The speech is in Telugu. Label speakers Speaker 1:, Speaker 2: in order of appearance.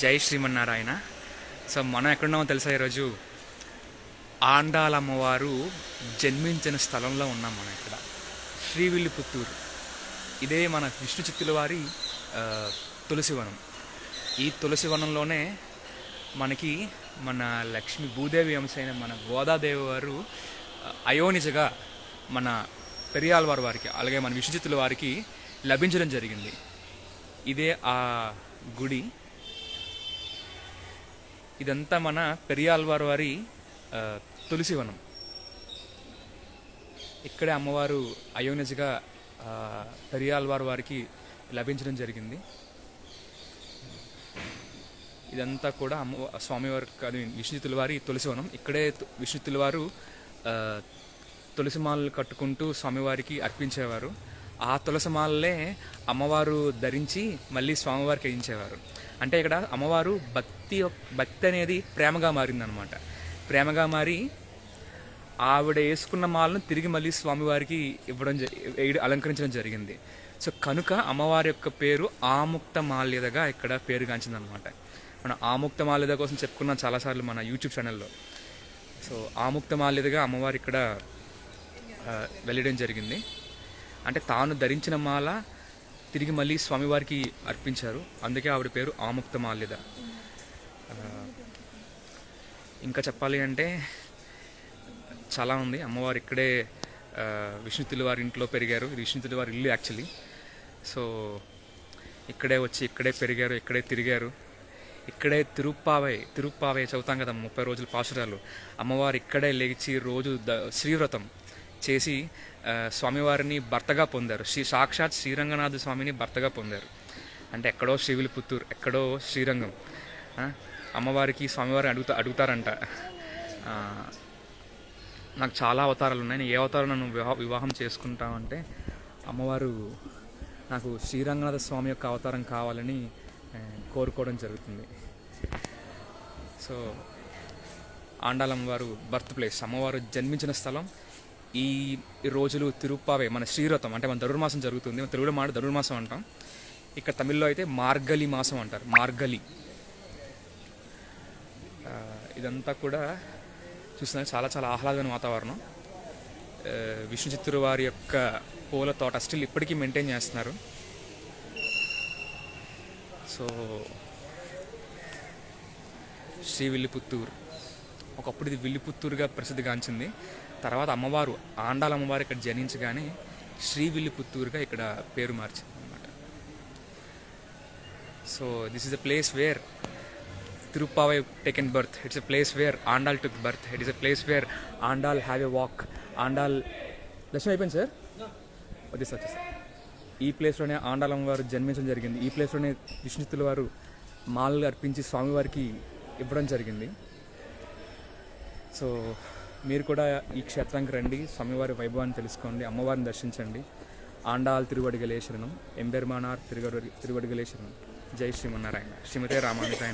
Speaker 1: జై శ్రీమన్నారాయణ. సో మనం ఎక్కడున్నామో తెలుసా ఈరోజు? ఆండాల అమ్మవారు జన్మించిన స్థలంలో ఉన్నాం మనం ఇక్కడ. శ్రీవిల్లిపుత్తూరు. ఇదే మన విష్ణు చిత్తుల వారి తులసివనం ఈ తులసివనంలోనే మనకి మన లక్ష్మి భూదేవి అంశ అయిన మన గోదాదేవి వారు అయోనిజగా మన పెరియాల్వారి వారికి అలాగే మన విష్ణు చిత్తుల వారికి లభించడం జరిగింది. ఇదే ఆ గుడి. ఇదంతా మన పెరియాల్వారు వారి తులసివనం ఇక్కడే అమ్మవారు అయోనిజగా ఆ, వారికి లభించడం జరిగింది. ఇదంతా కూడా అమ్మ స్వామివారి అది విష్ణుతుల వారి తులసివనం ఇక్కడే విష్ణుతుల వారు తులసిమాలలు కట్టుకుంటూ స్వామివారికి అర్పించేవారు. ఆ తులసిమాలలే అమ్మవారు ధరించి మళ్ళీ స్వామివారికి వేయించేవారు. అంటే ఇక్కడ అమ్మవారు భక్తి భక్తి అనేది ప్రేమగా మారిందనమాట ప్రేమగా మారి ఆవిడ వేసుకున్న మాలను తిరిగి మళ్ళీ స్వామివారికి ఇవ్వడం జ- అలంకరించడం జరిగింది. సో కనుక అమ్మవారి యొక్క పేరు ఆముక్త మాల్యదగా ఇక్కడ పేరుగాంచిందనమాట మన ఆముక్త మాల్యద కోసం చెప్పుకున్నాం చాలాసార్లు మన యూట్యూబ్ ఛానల్లో. సో ఆముక్త మాల్యదగా అమ్మవారు ఇక్కడ వెళ్ళడం జరిగింది. అంటే తాను ధరించిన మాల తిరిగి మళ్ళీ స్వామివారికి అర్పించారు. అందుకే ఆవిడ పేరు ఆముక్త మాల్యద. ఇంకా చెప్పాలి అంటే చాలా ఉంది. అమ్మవారు ఇక్కడే విష్ణుతులు వారి ఇంట్లో పెరిగారు. ఇది వారి ఇల్లు యాక్చువల్లీ. సో ఇక్కడే వచ్చి ఇక్కడే పెరిగారు ఇక్కడే తిరిగారు. ఇక్కడే తిరుప్పావై తిరుప్పావై చదువుతాం కదా ముప్పై రోజుల పాసురాలు అమ్మవారు ఇక్కడే లేచి రోజు ద శ్రీవ్రతం. చేసి స్వామివారిని భర్తగా పొందారు. శ్రీ సాక్షాత్ శ్రీరంగనాథ స్వామిని భర్తగా పొందారు. అంటే ఎక్కడో శ్రీవిలిపుత్తూరు ఎక్కడో శ్రీరంగం. అమ్మవారికి స్వామివారిని అడుగుతా అడుగుతారంట. నాకు చాలా అవతారాలు ఉన్నాయి. నేను ఏ అవతారం నన్ను వివాహ వివాహం చేసుకుంటామంటే అమ్మవారు నాకు శ్రీరంగనాథ స్వామి యొక్క అవతారం కావాలని కోరుకోవడం జరుగుతుంది. సో ఆండాలమ్మవారు బర్త్ ప్లేస్. అమ్మవారు జన్మించిన స్థలం ఈ రోజులు తిరుప్పావే మన శ్రీరథం అంటే మన ధనుర్మాసం జరుగుతుంది మన తెలుగులో మాట ధనుర్మాసం అంటాం. ఇక్కడ తమిళ్ళో అయితే మార్గలి మాసం అంటారు మార్గలి ఇదంతా కూడా చూస్తున్నా చాలా చాలా ఆహ్లాదమైన వాతావరణం. విష్ణు చిత్తూరు వారి యొక్క పూల తోట స్టిల్ ఇప్పటికీ మెయింటైన్ చేస్తున్నారు. సో శ్రీ విల్లిపుత్తూరు. ఒకప్పుడు ఇది విల్లిపుత్తూరుగా ప్రసిద్ధిగాంచింది. తర్వాత అమ్మవారు ఆండాల అమ్మవారు ఇక్కడ జనించగానే శ్రీ విల్లిపుత్తూరుగా ఇక్కడ పేరు మార్చింది అనమాట so this is a place where Tiruppavai taken birth it's a place where Andal took birth it is a place where Andal have a walk Andal దర్శనం అయిపోయింది సార్? వద్దు సార్ సార్. ఈ ప్లేస్లోనే ఆండాలం వారు జన్మించడం జరిగింది. ఈ ప్లేస్లోనే విష్ణుతుల వారు మాలలు అర్పించి స్వామివారికి ఇవ్వడం జరిగింది. సో మీరు కూడా ఈ క్షేత్రానికి రండి. స్వామివారి వైభవాన్ని తెలుసుకోండి. అమ్మవారిని దర్శించండి. ఆండాల్ తిరువడిగలేశ్వరణం ఎంబెర్మానార్ తిరుగడు తిరువడిగలేశ్వరణం జై శ్రీమన్నారాయణ. శ్రీమతే రామానుజాయ